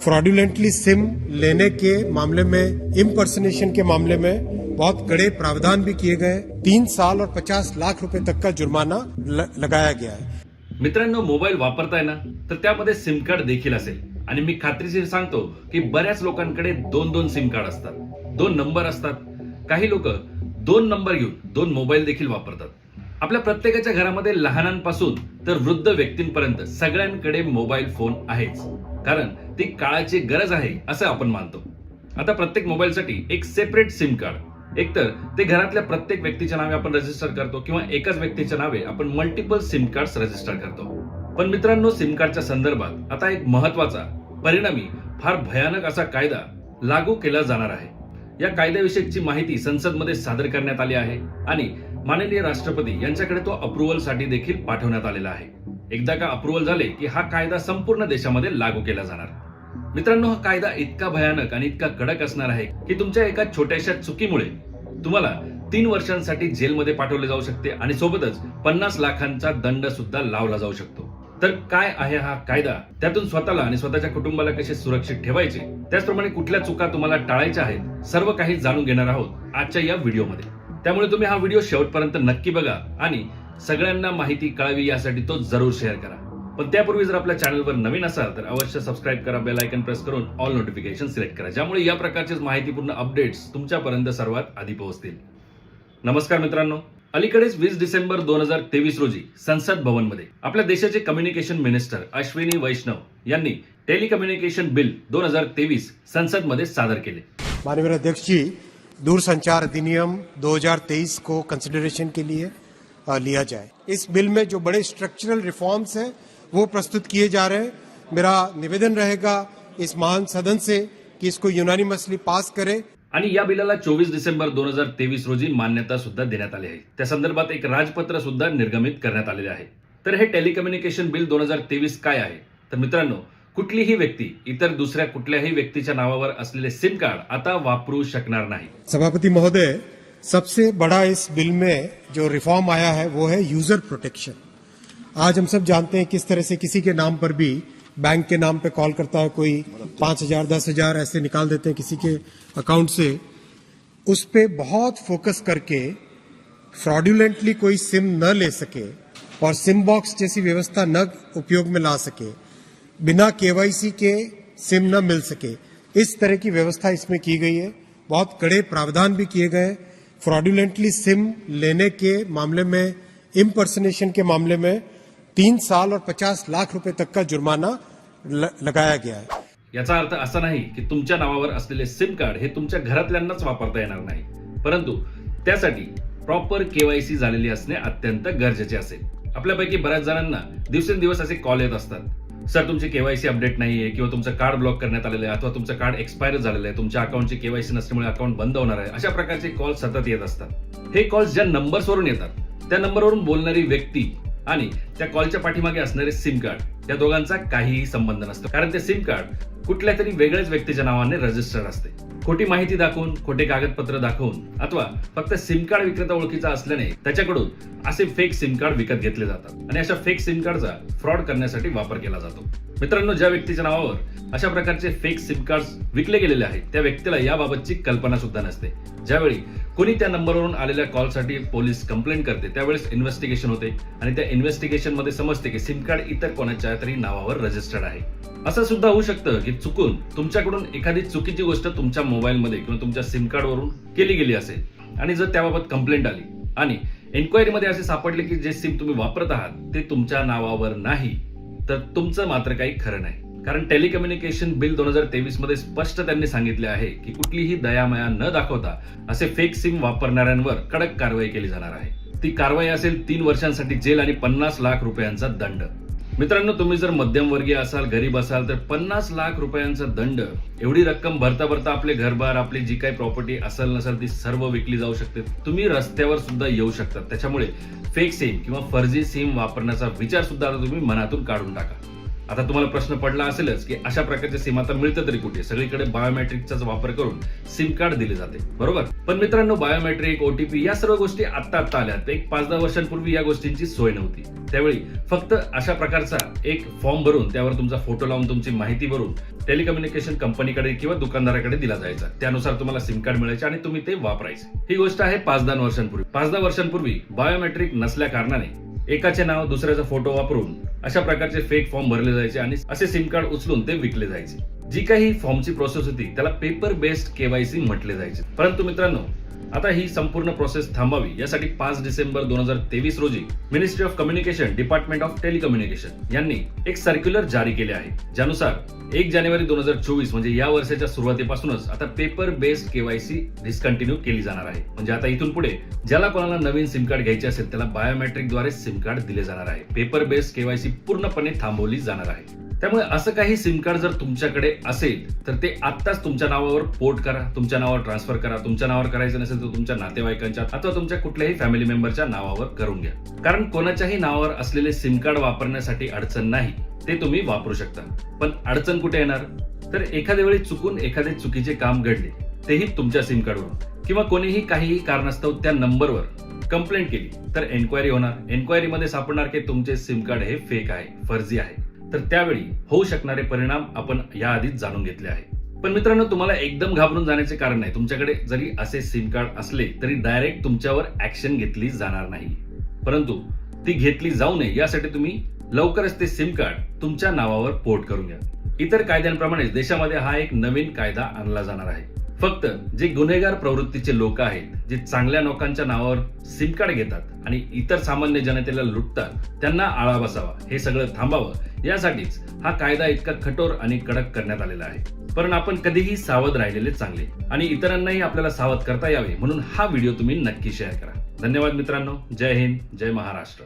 Fraudulently SIM लेने के मामले में इम्पर्सनेशन के मामले में बहुत कड़े प्रावधान भी किए गए तीन साल और पचास लाख रुपए तक का जुर्माना लगाया गया है मित्रांनो मोबाईल वापरताय ना तर त्यामध्ये सिम कार्ड देखील असेल. आणि मी खात्रीशीर सांगतो की बऱ्याच लोकांकडे दोन दोन सिम कार्ड असतात. दोन नंबर असतात. काही लोक दोन नंबर घेऊन दोन मोबाईल देखील वापरतात. आपल्या प्रत्येकाच्या घरामध्ये लहानांपासून तर वृद्ध व्यक्तींपर्यंत सगळ्यांकडे मोबाईल फोन आहेच. कारण ती काळाची गरज आहे असं आपण मानतो. आता प्रत्येक मोबाईलसाठी एक सेपरेट सिम कार्ड एकतर ते घरातल्या प्रत्येक व्यक्तीच्या नावे आपण रजिस्टर करतो किंवा एकाच व्यक्तीच्या नावे आपण मल्टिपल सिम कार्ड रजिस्टर करतो. पण मित्रांनो सिम कार्डच्या संदर्भात आता एक महत्त्वाचा परिणामी फार भयानक असा कायदा लागू केला जाणार आहे. या कायद्याविषयीची माहिती संसदमध्ये सादर करण्यात आली आहे आणि माननीय राष्ट्रपती यांच्याकडे तो अप्रुव्हलसाठी देखील पाठवण्यात आलेला आहे. एकदा का अप्रुव्हल झाले की हा कायदा संपूर्ण देशामध्ये लागू केला जाणार. मित्रांनो हा कायदा इतका भयानक आणि इतका कडक असणार आहे की तुमच्या एका छोट्याशा चुकीमुळे तुम्हाला तीन वर्षांसाठी जेलमध्ये पाठवले जाऊ शकते आणि सोबतच पन्नास लाखांचा दंड सुद्धा लावला जाऊ शकतो. तर काय आहे हा कायदा? त्यातून स्वतःला आणि स्वतःच्या कुटुंबाला कसे सुरक्षित ठेवायचे? त्याचप्रमाणे कुठल्या चुका तुम्हाला टाळायच्या आहेत सर्व काही जाणून घेणार आहोत आजच्या या व्हिडिओमध्ये. त्यामुळे तुम्ही हा व्हिडिओ शेवटपर्यंत नक्की बघा आणि सगळ्यांना माहिती कळावी यासाठी तो जरूर शेअर करा. पण त्यापूर्वी जर आपल्या चॅनलवर नवीन असाल तर अवश्य सबस्क्राईब करा बेल आयकन प्रेस करून ऑल नोटिफिकेशन सिलेक्ट करा. ज्यामुळे या प्रकारचेच माहितीपूर्ण अपडेट्स तुमच्यापर्यंत सर्वात आधी पोहोचतील. नमस्कार मित्रांनो. अलीकडेच वीस डिसेंबर दोन हजार तेवीस रोजी संसद भवनमध्ये आपल्या देशाचे कम्युनिकेशन मिनिस्टर अश्विनी वैष्णव यांनी टेलिकम्युनिकेशन बिल दोन हजार तेवीस संसदमध्ये सादर केले. माननीय अध्यक्ष जी दूरसंचार अधिनियम 2023 को कंसिडरेशन के लिए अ, लिया जाए। इस बिल में जो बड़े स्ट्रक्चरल रिफॉर्म्स हैं वो प्रस्तुत किए जा रहे हैं। मेरा निवेदन रहेगा इस महान सदन से कि इसको यूनानिमसली पास करें। आणि या बिलाला चोवीस डिसेंबर दोन हजार तेवीस रोजी मान्यता सुद्धा देण्यात आली आहे. त्या संदर्भात एक राजपत्र सुद्धा निर्गमित करण्यात आलेले आहे. तर हे टेलिकम्युनिकेशन बिल दोन हजार तेवीस काय आहे? तर मित्रांनो कुठलीही व्यक्ती इतर दुसऱ्या कुठल्याही व्यक्तीच्या नावावर असलेले सिम कार्ड आता वापरू शकणार नाही. सभापति महोदय सबसे बड़ा इस बिल में जो रिफॉर्म आया है, वो है यूज़र प्रोटेक्शन। आज हम सब जानते हैं किस तरह से किसी के नाम पर भी बैंक के नाम पे कॉल करता है, कोई पाँच हज़ार, दस हज़ार ऐसे निकाल देते हैं किसी के अकाउंट से। उस पर बहुत फोकस करके फ्रॉड्यूलेंटली कोई सिम न ले सके और सिम बॉक्स जैसी व्यवस्था न उपयोग में ला सके, बिना केवाईसी के सिम न मिल सके, इस तरह की व्यवस्था इसमें की गई है। बहुत कड़े प्रावधान भी किए गए हैं। फ्रॉड्यूलेंटली सिम लेने के मामले में इम्पर्सनेशन के मामले में तीन साल और पचास लाख रुपए तक का जुर्माना ल- लगाया गया है याचा अर्थ असा नाही की तुमच्या नावावर असलेले सिम कार्ड हे तुमच्या घरातल्यांनाच वापरता येणार नाही. परंतु त्यासाठी प्रॉपर केवायसी झालेली असणे अत्यंत गरजेचे असेल. आपल्यापैकी बऱ्याच जणांना दिवसेंदिवस असे कॉल येत असतात. सर तुमची केवायसी अपडेट नाहीये किंवा तुमचं कार्ड ब्लॉक करण्यात आलेलं आहे अथवा तुमचं कार्ड एक्सपायर झालेलं आहे तुमच्या अकाउंटची केवायसी नसल्यामुळे अकाउंट बंद होणार आहे अशा प्रकारचे कॉल सतत येत असतात. हे कॉल्स ज्या नंबर्सवरून येतात त्या नंबरवरून बोलणारी व्यक्ती आणि त्या कॉलच्या पाठीमागे असणारे सिम कार्ड. या दोघांचा काहीही संबंध नसतो. कारण ते सिम कार्ड कुठल्या तरी वेगळ्याच व्यक्तीच्या नावाने रजिस्टर्ड असते. खोटी माहिती दाखवून खोटे कागदपत्र दाखवून अथवा फक्त सिम कार्ड विक्रेता ओळखीचा असल्याने त्याच्याकडून असे फेक सिम कार्ड विकत घेतले जातात. आणि अशा फेक सिम कार्डचा फ्रॉड करण्यासाठी वापर केला जातो. मित्रांनो ज्या व्यक्तीच्या नावावर अशा प्रकारचे फेक सिम कार्ड विकले गेलेले आहेत त्या व्यक्तीला याबाबतची कल्पना सुद्धा नसते. ज्यावेळी कोणी त्या नंबरवरून आलेल्या कॉलसाठी पोलीस कंप्लेंट करते त्यावेळेस इन्व्हेस्टिगेशन होते. आणि त्या इन्व्हेस्टिगेशनमध्ये समजते की सिम कार्ड इतर कोणाच्या तरी नावावर रजिस्टर्ड आहे. असं सुद्धा होऊ शकतं की चुकून तुमच्याकडून एखादी चुकीची गोष्ट तुमच्या मोबाईलमध्ये किंवा तुमच्या सिम कार्डवरून केली गेली असेल आणि जर त्याबाबत कंप्लेंट आली आणि एन्क्वायरीमध्ये असे सापडले की जे सिम तुम्ही वापरत आहात ते तुमच्या नावावर नाही तर तुमचं मात्र काही खरं नाही. कारण टेलिकम्युनिकेशन बिल दोन हजार तेवीसमध्ये स्पष्ट त्यांनी सांगितले आहे की कुठलीही दयामया न दाखवता असे फेक सिम वापरणाऱ्यांवर कडक कारवाई केली जाणार आहे. ती कारवाई असेल तीन वर्षांसाठी जेल आणि पन्नास लाख रुपयांचा दंड. मित्रांनो तुम्ही जर मध्यमवर्गीय असाल गरीब असाल तर पन्नास लाख रुपयांचा दंड एवढी रक्कम भरता भरता आपले घरबार आपली जी काही प्रॉपर्टी असेल नसेल ती सर्व विकली जाऊ शकते. तुम्ही रस्त्यावर सुद्धा येऊ शकतात त्याच्यामुळे फेक सिम किंवा फर्जी सिम वापरण्याचा विचार सुद्धा आता तुम्ही मनातून काढून टाका. आता तुम्हाला प्रश्न पडला असेलच की अशा प्रकारच्या सिम आता मिळतं तरी कुठे? सगळीकडे बायोमेट्रिकचाच वापर करून सिम कार्ड दिले जाते. बरोबर? पण मित्रांनो बायोमेट्रिक ओटीपी या सर्व गोष्टी आता आत्ता आल्या एक पाच दहा वर्षांपूर्वी या गोष्टींची सोय नव्हती. त्यावेळी फक्त अशा प्रकारचा एक फॉर्म भरून त्यावर तुमचा फोटो लावून तुमची माहिती भरून टेलिकम्युनिकेशन कंपनीकडे किंवा दुकानदाराकडे दिला जायचा. त्यानुसार तुम्हाला सिम कार्ड मिळायचे आणि तुम्ही ते वापरायचे. ही गोष्ट आहे पाच दहा वर्षांपूर्वी. पाच दहा वर्षांपूर्वी बायोमेट्रिक नसल्या कारणाने एकाचे नाव दुसऱ्याचा फोटो वापरून अशा प्रकारचे फेक फॉर्म भरले जायचे आणि असे सिम कार्ड उचलून ते विकले जायचे. जी काही फॉर्मची प्रोसेस होती त्याला पेपर बेस्ड केवायसी म्हटले जायचे. परंतु मित्रांनो आता ही संपूर्ण प्रोसेस थांबावी. यासाठी पाच डिसेंबर दोन हजार तेवीस रोजी ministry of communication department of telecommunication यांनी एक सर्क्युलर जारी केले आहे. ज्यानुसार एक जानेवारी दोन हजार चोवीस म्हणजे या वर्षाच्या सुरुवातीपासूनच आता पेपर बेस्ड केवायसी डिस्कंटिन्यू केली जाणार आहे. म्हणजे आता इथून पुढे ज्याला कोणाला नवीन सिम कार्ड घ्यायचे असेल त्याला बायोमेट्रिकद्वारे सिम कार्ड दिले जाणार आहे. पेपर बेस्ड केवायसी पूर्णपणे थांबवली जाणार आहे. त्यामुळे असं काही सिम कार्ड जर तुमच्याकडे असेल तर ते आत्ताच तुमच्या नावावर पोर्ट करा. तुमच्या नावावर ट्रान्सफर करा. तुमच्या नावावर करायचं नसेल तर तुमच्या नातेवाईकांच्या अथवा तुमच्या कुठल्याही फॅमिली मेंबरच्या नावावर करून घ्या. कारण कोणाच्याही नावावर असलेले सिम कार्ड वापरण्यासाठी अडचण नाही. ते तुम्ही वापरू शकता. पण अडचण कुठे येणार? तर एखाद्या वेळी चुकून एखादे चुकीचे काम घडले तेही तुमच्या सिम कार्डवरून किंवा कोणीही काहीही कारणास्तव त्या नंबरवर कंप्लेंट केली तर एन्क्वायरी होणार. एन्क्वायरीमध्ये सापडणार की तुमचे सिम कार्ड हे फेक आहे फर्जी आहे. तर त्यावेळी होऊ शकणारे परिणाम आपण या आधीच जाणून घेतले आहे पण मित्रांनो तुम्हाला एकदम घाबरून जाण्याचे कारण नाही. तुमच्याकडे जरी असे सिम कार्ड असले तरी डायरेक्ट तुमच्यावर ऍक्शन घेतली जाणार नाही. परंतु ती घेतली जाऊ नये यासाठी तुम्ही लवकरच ते सिम कार्ड तुमच्या नावावर पोर्ट करून घ्या. इतर कायद्यांप्रमाणेच देशामध्ये हा एक नवीन कायदा आणला जाणार आहे. फक्त जे गुन्हेगार प्रवृत्तीचे लोक आहेत जे चांगल्या लोकांच्या नावावर सिम कार्ड घेतात आणि इतर सामान्य जनतेला लुटतात त्यांना आळा बसावा. हे सगळं थांबावं. यासाठीच हा कायदा इतका कठोर आणि कडक करण्यात आलेला आहे. पण आपण कधीही सावध राहिलेले चांगले आणि इतरांनाही आपल्याला सावध करता यावे म्हणून हा व्हिडिओ तुम्ही नक्की शेअर करा. धन्यवाद मित्रांनो. जय हिंद. जय महाराष्ट्र.